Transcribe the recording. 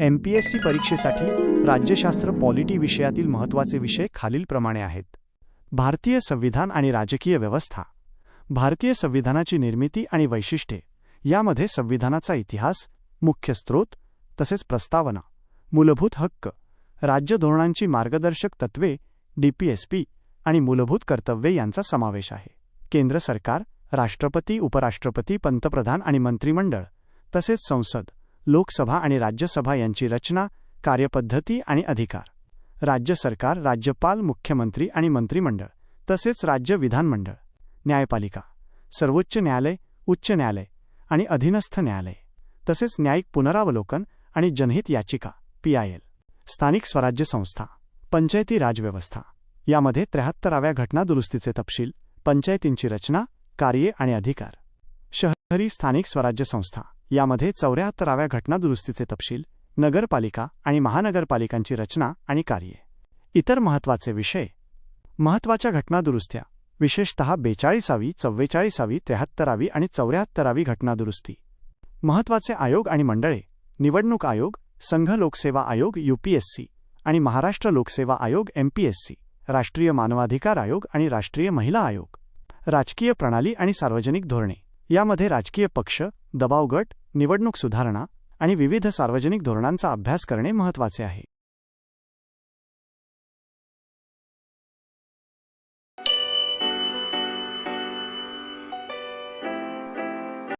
M P S C परीक्षेसाठी राज्यशास्त्र polity विषयातील महत्त्वाचे विषय खालीलप्रमाणे आहेत. भारतीय संविधान आणि राजकीय व्यवस्था. भारतीय संविधानाची निर्मिती आणि वैशिष्ट्ये. यामध्ये संविधानाचा इतिहास मुख्य स्रोत तसेच प्रस्तावना मूलभूत हक्क राज्य धोरणांची मार्गदर्शक तत्त्वे डीपीएसपी आणि मूलभूत कर्तव्ये यांचा समावेश आहे. केंद्र सरकार राष्ट्रपती उपराष्ट्रपती पंतप्रधान आणि मंत्रिमंडळ तसेच संसद लोकसभा आणि राज्यसभा यांची रचना कार्यपद्धती आणि अधिकार. राज्य सरकार राज्यपाल मुख्यमंत्री आणि मंत्रिमंडळ तसेच राज्य विधानमंडळ न्यायपालिका सर्वोच्च न्यायालय उच्च न्यायालय आणि अधीनस्थ न्यायालय तसेच न्यायिक पुनरावलोकन आणि जनहित याचिका पीआयएल स्थानिक स्वराज्य संस्था पंचायती राजव्यवस्था यामध्ये त्र्याहत्तराव्या घटनादुरुस्तीचे तपशील पंचायतींची रचना कार्ये आणि अधिकार. शहरी स्थानिक स्वराज्य संस्था. यामध्ये चौऱ्याहत्तराव्या घटनादुरुस्तीचे तपशील नगरपालिका आणि महानगरपालिकांची रचना आणि कार्ये. इतर महत्त्वाचे विषय. महत्त्वाच्या घटनादुरुस्त्या विशेषतः बेचाळीसावी चव्वेचाळीसावी त्र्याहत्तरावी आणि चौऱ्याहत्तरावी घटनादुरुस्ती महत्त्वाचे आयोग आणि मंडळे निवडणूक आयोग संघ लोकसेवा आयोग यूपीएससी आणि महाराष्ट्र लोकसेवा आयोग एमपीएससी राष्ट्रीय मानवाधिकार आयोग आणि राष्ट्रीय महिला आयोग. राजकीय प्रणाली आणि सार्वजनिक धोरणे. यामध्ये राजकीय पक्ष दबाव गट निवडणूक सुधारणा आणि विविध सार्वजनिक धोरणांचा अभ्यास करणे महत्त्वाचे आहे.